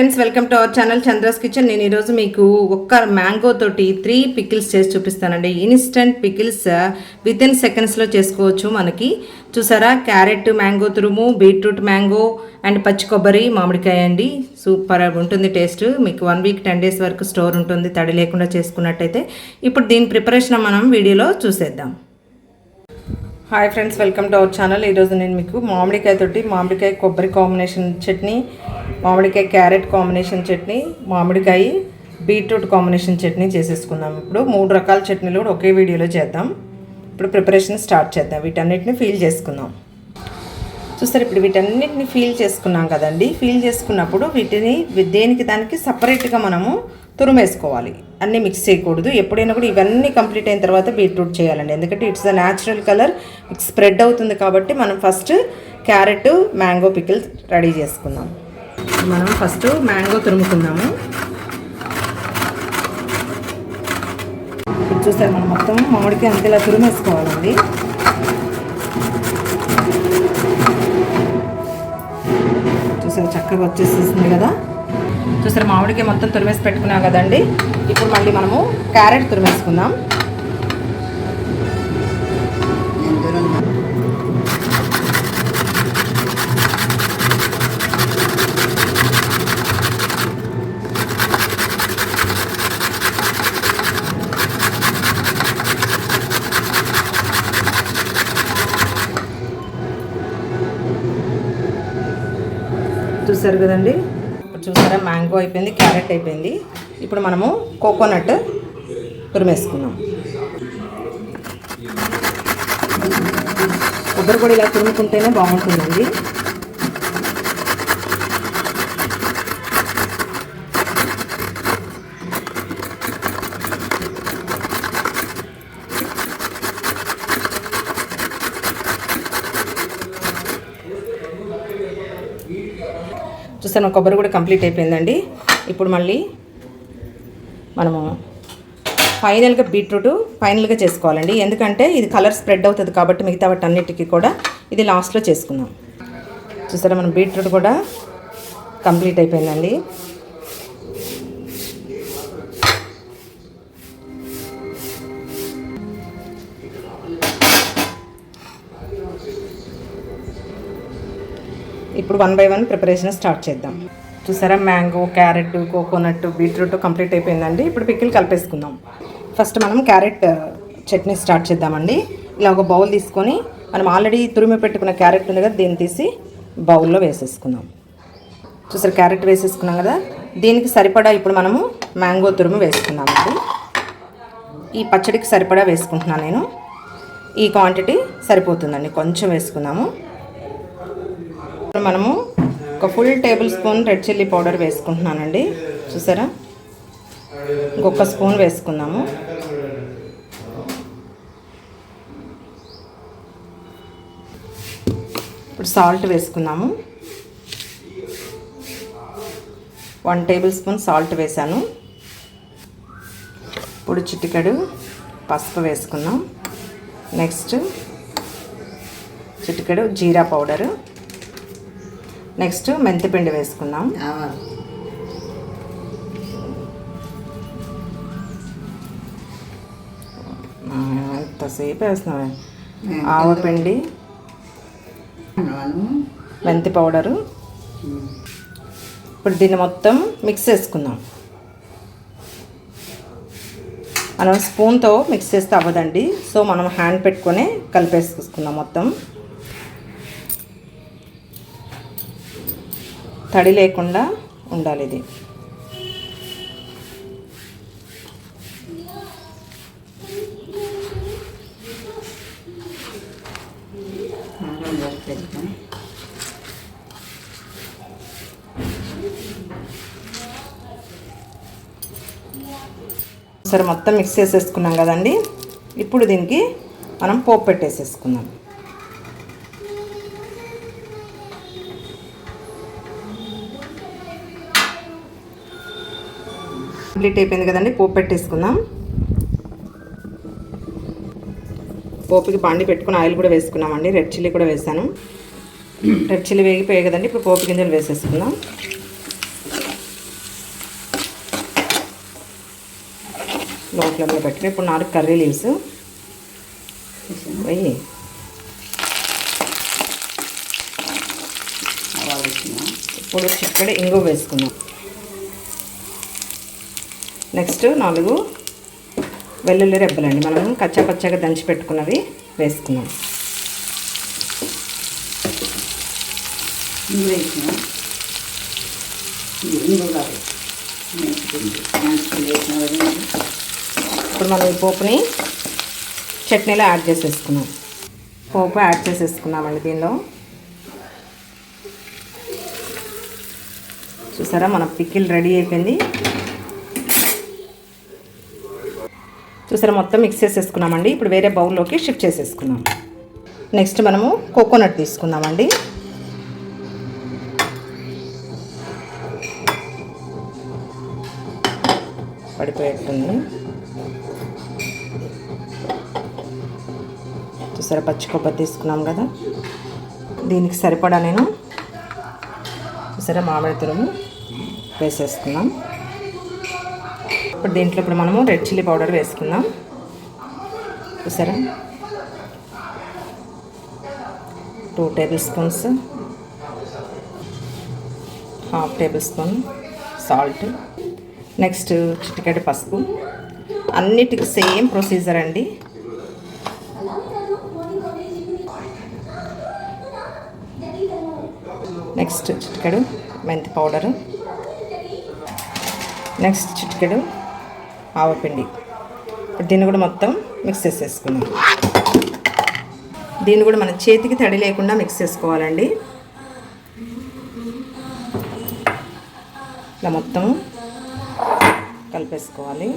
Friends welcome to our channel Chandra's kitchen. నేను ఈరోజు మీకు ఒక్క మ్యాంగో తోటి త్రీ పికిల్స్ చేసి చూపిస్తానండి. ఇన్స్టంట్ పికిల్స్ విత్ ఇన్ సెకండ్స్లో చేసుకోవచ్చు మనకి. చూసారా? క్యారెట్ మ్యాంగో తురుము బీట్రూట్ మ్యాంగో అండ్ పచ్చి కొబ్బరి మామిడికాయ అండి. సూపర్ ఉంటుంది టేస్ట్. మీకు వన్ వీక్ టెన్ డేస్ వరకు స్టోర్ ఉంటుంది. తడి లేకుండా చేసుకున్నట్టయితే. ఇప్పుడు దీని ప్రిపరేషన్ మనం వీడియోలో చూసేద్దాం. Hi friends welcome to our channel ఈరోజు నేను మీకు మామిడికాయ తోటి మామిడికాయ కొబ్బరి కాంబినేషన్ చట్నీ మామిడికాయ క్యారెట్ కాంబినేషన్ చట్నీ మామిడికాయ బీట్రూట్ కాంబినేషన్ చట్నీ చేసేసుకుందాం. ఇప్పుడు మూడు రకాల చట్నీలు కూడా ఒకే వీడియోలో చేద్దాం. ఇప్పుడు ప్రిపరేషన్ స్టార్ట్ చేద్దాం. వీటన్నిటిని ఫీల్ చేసుకుందాం. చూస్తారు ఇప్పుడు వీటన్నిటిని ఫీల్ చేసుకున్నాం కదండి. ఫీల్ చేసుకున్నప్పుడు వీటిని దేనికి దానికి సపరేట్గా మనము తురుమేసుకోవాలి. అన్నీ మిక్స్ చేయకూడదు. ఎప్పుడైనా కూడా ఇవన్నీ కంప్లీట్ అయిన తర్వాత బీట్రూట్ చేయాలండి. ఎందుకంటే it's the natural colour spread అవుతుంది కాబట్టి మనం first carrot mango pickle ready చేసుకుందాం. మనం ఫస్ట్ మ్యాంగో తురుముకుందాము. ఇప్పుడు చూసారు మనం మొత్తం మామిడికి అంతేలా తురుమేసుకోవాలండి తురిమేసుకోవాలండి. అసలు చక్కగా వచ్చేసేసింది కదా? చూసారు మామిడికాయ మొత్తం తురిమేసి పెట్టుకున్నాం కదండి. ఇప్పుడు మళ్ళీ మనము క్యారెట్ తురిమేసుకుందాం. చూసారు కదండి? ఇప్పుడు చూసారా మ్యాంగో అయిపోయింది క్యారెట్ అయిపోయింది. ఇప్పుడు మనము కోకోనట్ తురిమేసుకున్నాం కొబ్బరి కూడా ఇలా తురుముకుంటేనే బాగుంటుందండి. చూసాను కొబ్బరి కూడా కంప్లీట్ అయిపోయిందండి. ఇప్పుడు మళ్ళీ మనము ఫైనల్గా బీట్రూట్ ఫైనల్గా చేసుకోవాలండి. ఎందుకంటే ఇది కలర్ స్ప్రెడ్ అవుతుంది కాబట్టి మిగతా వాటి అన్నిటికీ కూడా ఇది లాస్ట్లో చేసుకుందాం. చూసారా మనం బీట్రూట్ కూడా కంప్లీట్ అయిపోయిందండి. ఇప్పుడు one by one preparation start చేద్దాం. చూసారా? Mango carrot coconut beetroot complete అయిపోయిందండి. ఇప్పుడు పిక్కిల్ కలిపేసుకుందాం. ఫస్ట్ మనం క్యారెట్ చట్నీ స్టార్ట్ చేద్దామండి. ఇలా ఒక బౌల్ తీసుకొని మనం ఆల్రెడీ తురిమి పెట్టుకున్న క్యారెట్ ఉంది కదా దీన్ని తీసి బౌల్లో వేసేసుకుందాం. చూసారు? క్యారెట్ వేసేసుకున్నాం కదా? దీనికి సరిపడా ఇప్పుడు మనము మ్యాంగో తురుము వేసుకుందామండి. ఈ పచ్చడికి సరిపడా వేసుకుంటున్నాను నేను. ఈ క్వాంటిటీ సరిపోతుందండి. కొంచెం వేసుకుందాము ఇప్పుడు మనము ఒక full tablespoon red chilli powder వేసుకుంటున్నానండి. చూసారా? ఇంకొక స్పూన్ వేసుకుందాము. ఇప్పుడు సాల్ట్ వేసుకుందాము. వన్ టేబుల్ స్పూన్ సాల్ట్ వేసాను ఇప్పుడు చిటికెడు పసుపు వేసుకుందాం. నెక్స్ట్ చిటికెడు జీరా పౌడరు నెక్స్ట్ మెంతిపిండి వేసుకుందాం. ఎంతసేపు వేస్తున్నాం ఆవపిండి మెంతి పౌడరు. ఇప్పుడు దీన్ని మొత్తం మిక్స్ చేసుకుందాం. మనం స్పూన్తో మిక్స్ చేస్తే అవ్వదండి. సో మనం హ్యాండ్ పెట్టుకొని కలిపేసుకుందాం మొత్తం. తడి లేకుండా ఉండాలి ఇది. సరే మొత్తం మిక్స్ చేసేసుకున్నాం కదండి. ఇప్పుడు దీనికి మనం పోపు పెట్టేసేసుకుందాం. కంప్లీట్ అయిపోయింది కదండి పోపు పెట్టేసుకుందాం. పోపుకి బండి పెట్టుకుని ఆయిల్ కూడా వేసుకున్నామండి రెడ్ చిల్లీ కూడా వేసాను. రెడ్ చిల్లీ వేగిపోయాయి కదండి ఇప్పుడు పోపు గింజలు వేసేసుకుందాం. లో ఫ్లేమ్లో పెట్టిన ఇప్పుడు నాలుగు కర్రీ లీవ్స్. వెయ్యి ఇప్పుడు చిక్కడ ఇంగు వేసుకుందాం. నెక్స్ట్ నాలుగు వెల్లుల్లి రెబ్బలండి. మనం కచ్చా పచ్చగా దంచి పెట్టుకున్నవి వేసుకున్నాం ఇప్పుడు మనం ఈ పోపుని చట్నీలో యాడ్ చేసేసుకున్నాం. పోపు యాడ్ చేసేసుకున్నామండి దీనిలో. చూసారా? మన పికిల్ రెడీ అయిపోయింది. చూసారా మొత్తం మిక్స్ చేసేసుకున్నామండి. ఇప్పుడు వేరే బౌల్లోకి షిఫ్ట్ చేసేసుకున్నాం నెక్స్ట్ మనము కోకోనట్ తీసుకుందామండి. పడిపోయేట్టుంది. చూసారా పచ్చి కొబ్బరి తీసుకున్నాం కదా. దీనికి సరిపడా నేను చూసారా మామిడి తురుము వేసేసుకున్నాం ఇప్పుడు దీంట్లో ఇప్పుడు మనము రెడ్ చిల్లీ పౌడర్ వేసుకుందాం. చూసారా? Two tablespoons half tablespoon salt next చిటికెడు పసుపు. అన్నిటికి సేమ్ ప్రొసీజర్ అండి. నెక్స్ట్ చిటికెడు మెంతి పౌడరు. నెక్స్ట్ చిటికెడు ఆవపిండి. దీన్ని కూడా మొత్తం మిక్స్ చేసేసుకుందాం. దీన్ని కూడా మన చేతికి తడి లేకుండా మిక్స్ చేసుకోవాలండి. ఇలా మొత్తం కలిపేసుకోవాలి.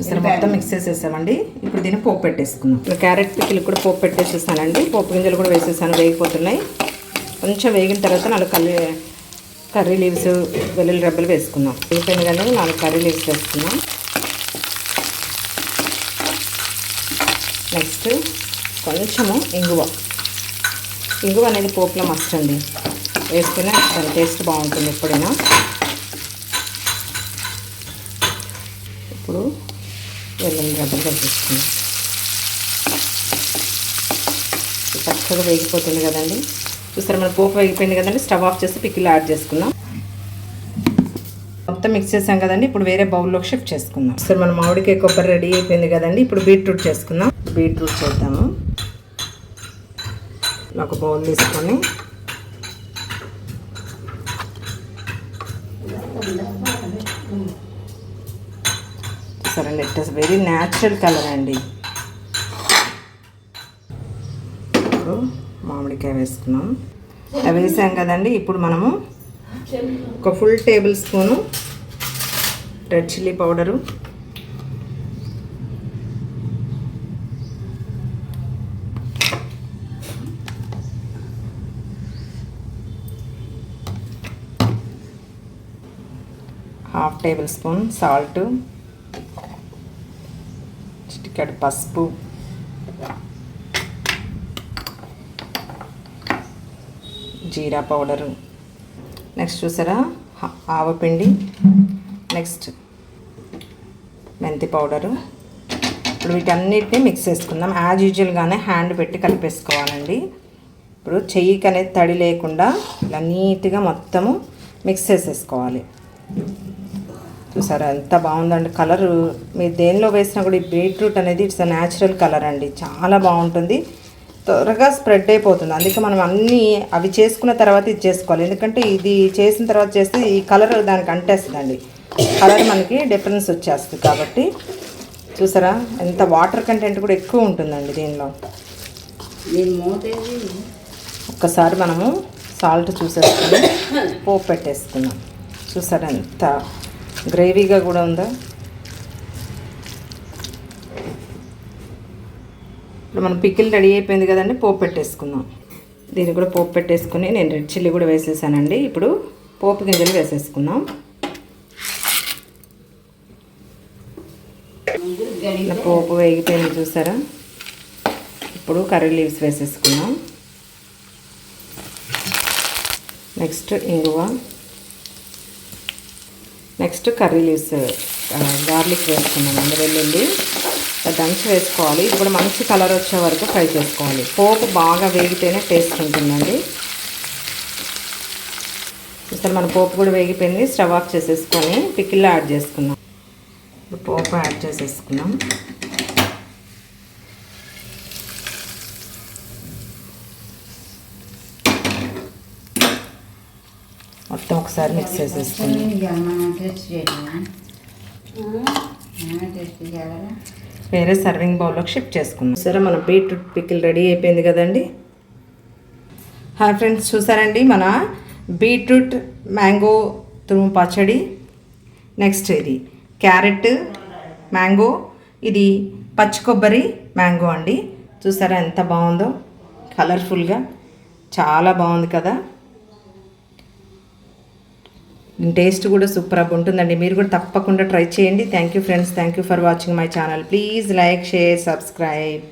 చూసారా? మొత్తం మిక్స్ చేసేసామండి. ఇప్పుడు దీన్ని పోపు పెట్టేసుకుందాం. ఇప్పుడు క్యారెట్ పికిల్ కూడా పోపు పెట్టేసేసానండి. పోపు గింజలు కూడా వేసేసాను. వేగిపోతున్నాయి. కొంచెం వేగిన తర్వాత నాలుగు కర్రీ కర్రీ లీవ్స్ వెల్లుల్లి రెబ్బలు వేసుకుందాం. వేగిపోయింది కానీ నాలుగు కర్రీ లీవ్స్ వేసుకుందాం. నెక్స్ట్ కొంచెము ఇంగువ. ఇంగువ అనేది పోపులో మస్ట్ అండి. వేస్తేనే దాని టేస్ట్ బాగుంటుంది ఎప్పుడైనా. ఇప్పుడు వెల్లుల్లి రబ్బలు చక్కగా వేగిపోతుంది కదండి. చూసారా మన పోపు వేగిపోయింది కదండి. స్టవ్ ఆఫ్ చేసి పిక్కిలు యాడ్ చేసుకుందాం మొత్తం మిక్స్ చేసాం కదండి. ఇప్పుడు వేరే బౌల్లోకి షిఫ్ట్ చేసుకుందాం. సరే మన మామిడికాయ కొబ్బరి రెడీ అయిపోయింది కదండి. ఇప్పుడు బీట్రూట్ చేసుకుందాం. బీట్రూట్ చేద్దాము. ఒక బౌల్ తీసుకొని చూడండి it is very natural colour అండి. ఇప్పుడు మామిడికాయ వేసుకున్నాం. అవి వేసాం కదండి ఇప్పుడు మనము ఒక full tablespoon red chilli powder half tablespoon salt చిటికెడు పసుపు. జీరా పౌడరు. నెక్స్ట్ చూసారా? ఆవపిండి నెక్స్ట్ మెంతి పౌడరు. ఇప్పుడు వీటన్నిటిని మిక్స్ చేసుకుందాం. యాజ్ యూజువల్గానే హ్యాండ్ పెట్టి కలిపేసుకోవాలండి. ఇప్పుడు చెయ్యికి అనేది తడి లేకుండా ఇలా నీట్గా మొత్తము మిక్స్ చేసేసుకోవాలి. చూసారా? ఎంత బాగుందండి. కలర్ మీరు దేనిలో వేసినా కూడా ఈ బీట్రూట్ అనేది ఇట్స్ అ న్యాచురల్ కలర్ అండి. చాలా బాగుంటుంది. త్వరగా స్ప్రెడ్ అయిపోతుంది. అందుకే మనం అన్నీ అవి చేసుకున్న తర్వాత ఇది చేసుకోవాలి. ఎందుకంటే ఇది చేసిన తర్వాత చేస్తే ఈ కలర్ దానికి అంటేస్తుందండి. కలర్ మనకి డిఫరెన్స్ వచ్చేస్తుంది కాబట్టి. చూసారా? ఎంత వాటర్ కంటెంట్ కూడా ఎక్కువ ఉంటుందండి దీనిలో. ఒక్కసారి మనము సాల్ట్ చూసేసుకుని పోపు పెట్టేసుకున్నాం చూసారా? ఎంత గ్రేవీగా కూడా ఉందా? ఇప్పుడు మనం పికిల్ రెడీ అయిపోయింది కదండి పోపు పెట్టేసుకుందాం. దీన్ని కూడా పోపు పెట్టేసుకుని నేను రెడ్ చిల్లీ కూడా వేసేసానండి. ఇప్పుడు పోపు గింజలు వేసేసుకుందాం. పోపు వేగిపోయింది చూసారా? ఇప్పుడు కర్రీ లీవ్స్ వేసేసుకున్నాం నెక్స్ట్ ఇంగువ. నెక్స్ట్ కర్రీ లీవ్స్ గార్లిక్ వేసుకున్నాం అండి వెల్లుల్లి దంచి వేసుకోవాలి. ఇప్పుడు మంచి కలర్ వచ్చే వరకు ఫ్రై చేసుకోవాలి. పోపు బాగా వేగితేనే టేస్ట్ ఉంటుందండి. ఇక్కడ మన పోపు కూడా వేగిపోయింది. స్టవ్ ఆఫ్ చేసేసుకొని పిక్కిల్లో యాడ్ చేసుకున్నాం ఇప్పుడు పోపు యాడ్ చేసేసుకున్నాం మొత్తం ఒకసారి మిక్స్ చేయాలా? వేరే సర్వింగ్ బౌల్లోకి షిఫ్ట్ చేసుకున్నాం సరే మన బీట్రూట్ పికిల్ రెడీ అయిపోయింది కదండి. హాయ్ ఫ్రెండ్స్ చూసారండి మన బీట్రూట్ మ్యాంగో తురుము పచ్చడి. నెక్స్ట్ ఇది క్యారెట్ మ్యాంగో ఇది పచ్చి కొబ్బరి మ్యాంగో అండి. చూసారా ఎంత బాగుందో? కలర్ఫుల్గా చాలా బాగుంది కదా. టేస్ట్ కూడా సూపర్గా ఉంటుందండి. మీరు కూడా తప్పకుండా ట్రై చేయండి. Thank you friends thank you for watching my channel please like share subscribe